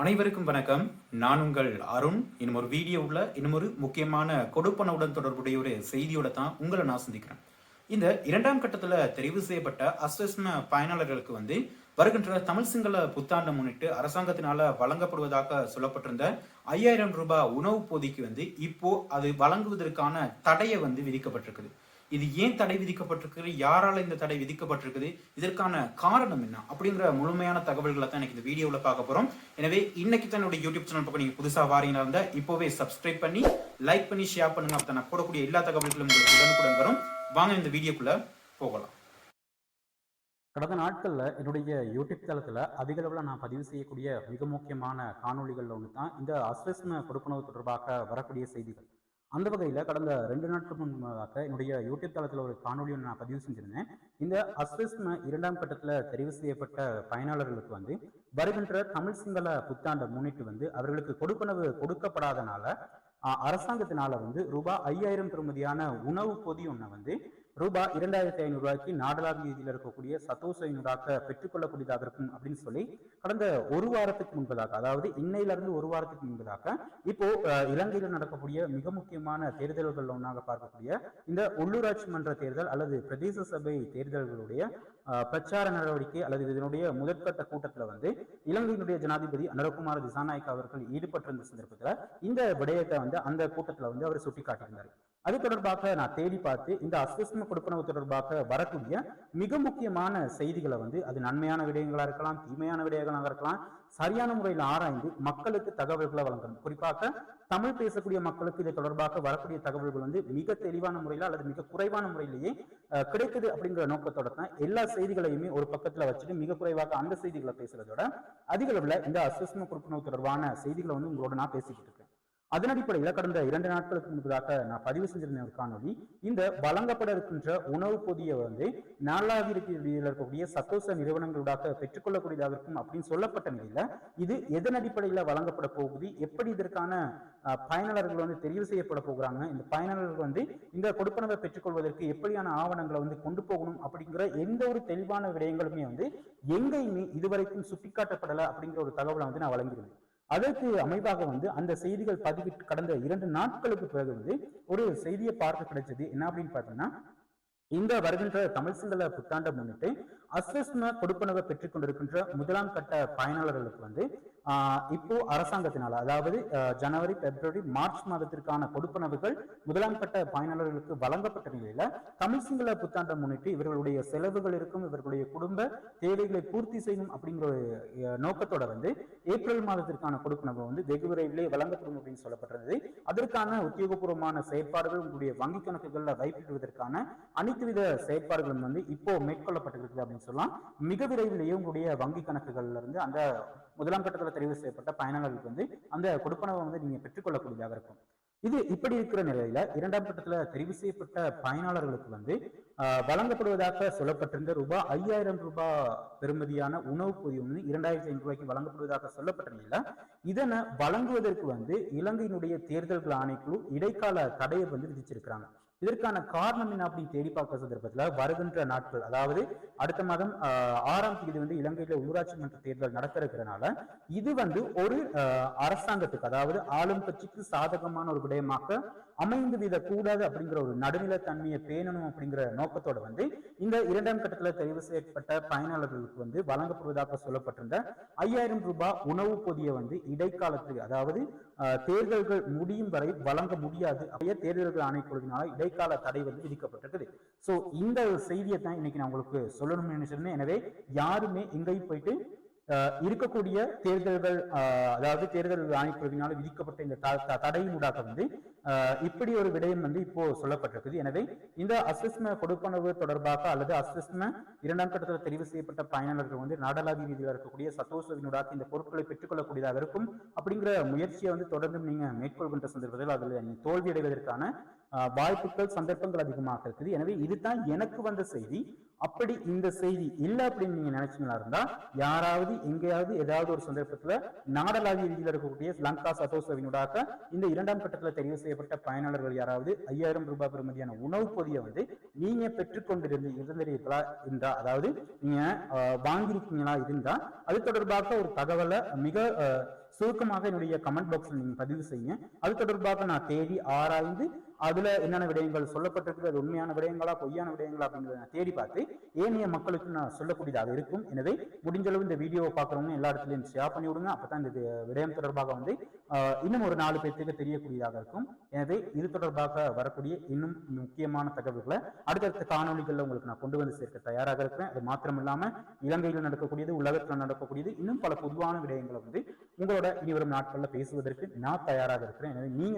அனைவருக்கும் வணக்கம். நான் உங்கள் அருண். இன்னும் ஒரு வீடியோ உள்ள இன்னும் ஒரு முக்கியமான கொடுப்பனவுடன் தொடர்புடைய ஒரு செய்தியோட தான் உங்களை நான் சந்திக்கிறேன். இந்த இரண்டாம் கட்டத்தில் தெரிவு செய்யப்பட்ட அஸ்வஸ்ம பயனாளர்களுக்கு வந்து வருகின்ற தமிழ் சிங்கள புத்தாண்டை முன்னிட்டு அரசாங்கத்தினால வழங்கப்படுவதாக சொல்லப்பட்டிருந்த ஐயாயிரம் ரூபாய் உணவு பொதிக்கு வந்து இப்போ அது வழங்குவதற்கான தடையை வந்து விதிக்கப்பட்டிருக்குது. இது ஏன் தடை விதிக்கப்பட்டிருக்குது? யாரால இந்த தடை விதிக்கப்பட்டிருக்குது? இதற்கான காரணம் என்ன? அப்படிங்கிற முழுமையான தகவல்களை தான் எனக்கு இந்த வீடியோவில் பார்க்க போறோம். எனவே இன்னைக்கு தான் என்னோட யூடியூப் சேனல் பக்கம் நீங்க புதுசாக வாரீங்களா இருந்தா இப்போவே சப்ஸ்கிரைப் பண்ணி லைக் பண்ணி ஷேர் பண்ணுங்க. அப்போ நான் போடக்கூடிய எல்லா தகவல்களும் உங்களுக்கு உடனுக்குடன் வரும். வாங்க இந்த வீடியோக்குள்ள போகலாம். கடந்த நாட்களில் என்னுடைய யூடியூப் தளத்தில் அதிக அளவில் நான் பதிவு செய்யக்கூடிய மிக முக்கியமான காணொளிகளில் ஒன்று தான் இந்த அஸ்வஸ்ம கொடுப்பனவு தொடர்பாக வரக்கூடிய செய்திகள். அந்த வகையில் கடந்த ரெண்டு நாட்கள் முன்பாக என்னுடைய யூடியூப் தளத்தில் ஒரு காணொலி ஒன்று நான் பதிவு செஞ்சிருந்தேன். இந்த அஸ்வஸ்ம இரண்டாம் கட்டத்தில் தெரிவு செய்யப்பட்ட பயனாளர்களுக்கு வந்து வருகின்ற தமிழ் சிங்கள புத்தாண்டை முன்னிட்டு வந்து அவர்களுக்கு கொடுப்பனவு கொடுக்கப்படாதனால அரசாங்கத்தினால வந்து ரூபாய் ஐயாயிரம் பெறுமதியான உணவு பொதி ஒன்றை வந்து ரூபாய் இரண்டாயிரத்தி ஐநூறு ரூபாய்க்கு நாடளாவிய இதில் இருக்கக்கூடிய சத்தோசைனூடாக பெற்றுக்கொள்ளக்கூடியதாக இருக்கும் அப்படின்னு சொல்லி கடந்த ஒரு வாரத்துக்கு முன்பதாக அதாவது இன்னையிலிருந்து ஒரு வாரத்துக்கு முன்பதாக இப்போ இலங்கையில் நடக்கக்கூடிய மிக முக்கியமான தேர்தல்கள் ஒன்றாக பார்க்கக்கூடிய இந்த உள்ளூராட்சி மன்ற தேர்தல் அல்லது பிரதேச சபை தேர்தல்களுடைய பிரச்சார நடவடிக்கை அல்லது இதனுடைய முதற்கட்ட கூட்டத்தில் வந்து இலங்கையினுடைய ஜனாதிபதி அனுரகுமார திசாநாயக் அவர்கள் ஈடுபட்டிருந்த சந்தர்ப்பத்தில் இந்த விடயத்தை வந்து அந்த கூட்டத்தில் வந்து அவர் சுட்டிக்காட்டியிருந்தார். அது தொடர்பாக நான் தேடி பார்த்து இந்த அஸ்வஸ்ம கொடுப்பனவு தொடர்பாக வரக்கூடிய மிக முக்கியமான செய்திகளை வந்து அது நன்மையான விடயங்களா இருக்கலாம் தீமையான விடயங்களாக இருக்கலாம் சரியான முறையில் ஆராய்ந்து மக்களுக்கு தகவல்களை வழங்கணும். குறிப்பாக தமிழ் பேசக்கூடிய மக்களுக்கு இது தொடர்பாக வரக்கூடிய தகவல்கள் வந்து மிக தெளிவான முறையில் அல்லது மிக குறைவான முறையிலேயே கிடைக்குது அப்படிங்கிற நோக்கத்தோட தான் எல்லா செய்திகளையுமே ஒரு பக்கத்துல வச்சுட்டு மிக குறைவாக அந்த செய்திகளை பேசுறதோட அதிக அளவுல இந்த அஸ்வஸ்ம கொடுப்பனவு தொடர்பான செய்திகளை வந்து உங்களோட நான் பேசிக்கிட்டு இருக்கேன். அதன் அடிப்படையில் கடந்த இரண்டு நாட்களுக்கு முன்பதாக நான் பதிவு செஞ்சிருந்த ஒரு காணொலி இந்த வழங்கப்பட இருக்கின்ற உணவு பொதியை வந்து நாளாவிற்கு இருக்கக்கூடிய சத்தோச நிறுவனங்களூடாக பெற்றுக்கொள்ளக்கூடியதாக இருக்கும் அப்படின்னு சொல்லப்பட்ட நிலையில இது எதன் அடிப்படையில் வழங்கப்பட போகுது? எப்படி இதற்கான பயனாளர்கள் வந்து தெரிவு செய்யப்பட போகிறாங்க? இந்த பயனாளர்கள் வந்து இந்த கொடுப்பனவை பெற்றுக்கொள்வதற்கு எப்படியான ஆவணங்களை வந்து கொண்டு போகணும் அப்படிங்கிற எந்த ஒரு தெளிவான விடயங்களுமே வந்து எங்கேயுமே இதுவரைக்கும் சுட்டிக்காட்டப்படலை அப்படிங்கிற ஒரு தகவலை வந்து நான் வழங்கியிருந்தேன். அதற்கு அமைவாக வந்து அந்த செய்திகள் பதிவிட்டு கடந்த இரண்டு நாட்களுக்கு பிறகு வந்து ஒரு செய்தியை பார்க்க கிடைச்சது. என்ன அப்படின்னு பார்த்தீங்கன்னா இந்த வருகின்ற தமிழ் சிங்கள புத்தாண்டை முன்னிட்டு அஸ்வஸ்ம கொடுப்பனவை பெற்றுக் கொண்டிருக்கின்ற முதலாம் கட்ட பயனாளர்களுக்கு வந்து இப்போ அரசாங்கத்தினால் அதாவது ஜனவரி பிப்ரவரி மார்ச் மாதத்திற்கான கொடுப்பனவுகள் முதலாம் கட்ட பயனாளர்களுக்கு வழங்கப்பட்ட நிலையில தமிழ் சிங்கள புத்தாண்டை முன்னிட்டு இவர்களுடைய செலவுகள் இருக்கும் இவர்களுடைய குடும்ப தேவைகளை பூர்த்தி செய்யணும் அப்படிங்கிற ஒரு நோக்கத்தோட வந்து ஏப்ரல் மாதத்திற்கான கொடுப்பனவு வந்து வெகு விரைவிலே வழங்கப்படும் அப்படின்னு சொல்லப்பட்டிருந்தது. அதற்கான உத்தியோகபூர்வமான செயற்பாடுகள் உங்களுடைய வங்கி கணக்குகள்ல வைப்பிடுவதற்கான அனைத்து வித செயற்பாடுகளும் வந்து இப்போ மேற்கொள்ளப்பட்டிருக்கு அப்படின்னு சொல்லலாம். மிக விரைவிலேயே உங்களுடைய வங்கி கணக்குகள்ல இருந்து அந்த முதலாம் கட்டத்தில் தெரிவு செய்யப்பட்ட பயனாளர்களுக்கு வந்து அந்த கொடுப்பனவை வந்து நீங்க பெற்றுக்கொள்ளக்கூடியதாக இருக்கும். இது இப்படி இருக்கிற நிலையில இரண்டாம் கட்டத்துல தெரிவு செய்யப்பட்ட பயனாளர்களுக்கு வந்து ஆஹ், வழங்கப்படுவதாக சொல்லப்பட்டிருந்த ரூபாய் ஐயாயிரம் ரூபாய் பெறுமதியான உணவு பொதி வந்து இரண்டாயிரத்தி ஐநூறு ரூபாய்க்கு வழங்கப்படுவதாக சொல்லப்பட்ட நிலையில இதனை வழங்குவதற்கு வந்து இலங்கையினுடைய தேர்தல்கள் ஆணைக்குழு இடைக்கால தடையை வந்து விதிச்சிருக்கிறாங்க. இதற்கான காரணம் என்ன அப்படின்னு தேடி பார்க்க சந்தர்ப்பத்தில் வருகின்ற நாட்கள் அதாவது அடுத்த மாதம் ஆஹ், ஆறாம் தேதி வந்து இலங்கையில ஊராட்சி மன்ற தேர்தல் நடக்க இருக்கிறனால இது வந்து ஒரு அரசாங்கத்துக்கு அதாவது ஆளும் கட்சிக்கு சாதகமான ஒரு விடயமாக அமைந்து விட கூடாது அப்படிங்கிற ஒரு நடுநிலைத்தன்மையை பேணணும் அப்படிங்கிற நோக்கத்தோட வந்து இந்த இரண்டாம் கட்டத்துல தெரிவு செய்யப்பட்ட பயனாளர்களுக்கு வந்து வழங்கப்படுவதாக சொல்லப்பட்டிருந்த ஐயாயிரம் ரூபாய் உணவு பொதியை வந்து இடைக்காலத்துக்கு அதாவது தேர்தல்கள் முடியும் வரை வழங்க முடியாது. அப்படியே தேர்தல்கள் ஆணைக்குழுவினால இடைக்கால தடை வந்து விதிக்கப்பட்டிருக்குது. சோ இந்த செய்தியை தான் இன்னைக்கு நான் உங்களுக்கு சொல்லணும்னு நினைச்சிருந்தேன். எனவே யாருமே எங்கேயும் போயிட்டு இருக்கக்கூடிய தேர்தல்கள் அதாவது தேர்தல் ஆணைக்குழுவினால் விதிக்கப்பட்ட இந்த தடையின் ஊடாக வந்து இப்படி ஒரு விடயம் வந்து இப்போ சொல்லப்பட்டிருக்குது. எனவே இந்த அசஸ்ம கொடுப்பனவு தொடர்பாக அல்லது அசஸ்ம இரண்டாம் கட்டத்தில் தெரிவு செய்யப்பட்ட பயனாளர்கள் வந்து நாடளாவிய ரீதியில் இருக்கக்கூடிய சத்தோசவினூடாக இந்த பொருட்களை பெற்றுக்கொள்ளக்கூடியதாக இருக்கும் அப்படிங்கிற முயற்சியை வந்து தொடர்ந்து நீங்க மேற்கொள்கின்ற சந்தர்ப்பத்தில் அதில் தோல்வி அடைவதற்கான வாய்ப்புகள் சந்தர்ப்பங்கள் அதிகமாக இருக்குது. எனவே இதுதான் எனக்கு வந்த செய்தி. அப்படி இந்த செய்தி இல்லை அப்படின்னு நீங்க நினைச்சீங்களா இருந்தா யாராவது எங்கேயாவது ஏதாவது ஒரு சந்தர்ப்பத்துல நாடலாவிய ரீதியில் இருக்கக்கூடிய லங்கா சதோசவினூடாக இந்த இரண்டாம் கட்டத்தில் தெரிவு செய்யப்பட்ட பயனாளர்கள் யாராவது ஐயாயிரம் ரூபாய் பெறுமதியான உணவு பொதியை வந்து நீங்க பெற்றுக்கொண்டிருந்து இருந்திருக்கிறீர்களா இருந்தா அதாவது நீங்க வாங்கியிருக்கீங்களா இருந்தா அது தொடர்பாக ஒரு தகவலை மிக சுருக்கமாக என்னுடைய கமெண்ட் பாக்ஸில் நீங்கள் பதிவு செய்யுங்க. அது தொடர்பாக நான் தேடி ஆராய்ந்து அதுல என்னென்ன விடயங்கள் சொல்லப்பட்டிருக்கு அது உண்மையான விடயங்களா பொய்யான விடயங்களா அப்படிங்கிறத நான் தேடி பார்த்து ஏனைய மக்களுக்கு நான் சொல்லக்கூடியதாக இருக்கும். எனவே முடிஞ்சளவு இந்த வீடியோவை பார்க்குறவங்க எல்லா இடத்துலையும் ஷேர் பண்ணி விடுங்க. அப்பதான் இந்த விடயம் தொடர்பாக வந்து இன்னும் ஒரு நாலு பேர்த்துக்கு தெரியக்கூடியதாக இருக்கும். எனவே இது தொடர்பாக வரக்கூடிய இன்னும் முக்கியமான தகவல்களை அடுத்தடுத்த காணொலிகளில் உங்களுக்கு நான் கொண்டு வந்து சேர்க்க தயாராக இருக்கிறேன். அது மாத்திரம் இல்லாம இலங்கையில் நடக்கக்கூடியது உலகத்தில் நடக்கக்கூடியது இன்னும் பல பொதுவான விடயங்களை வந்து உங்களோட இனி வரும் நாட்களில் பேசுவதற்கு நான் தயாராக இருக்கிறேன். எனவே நீங்க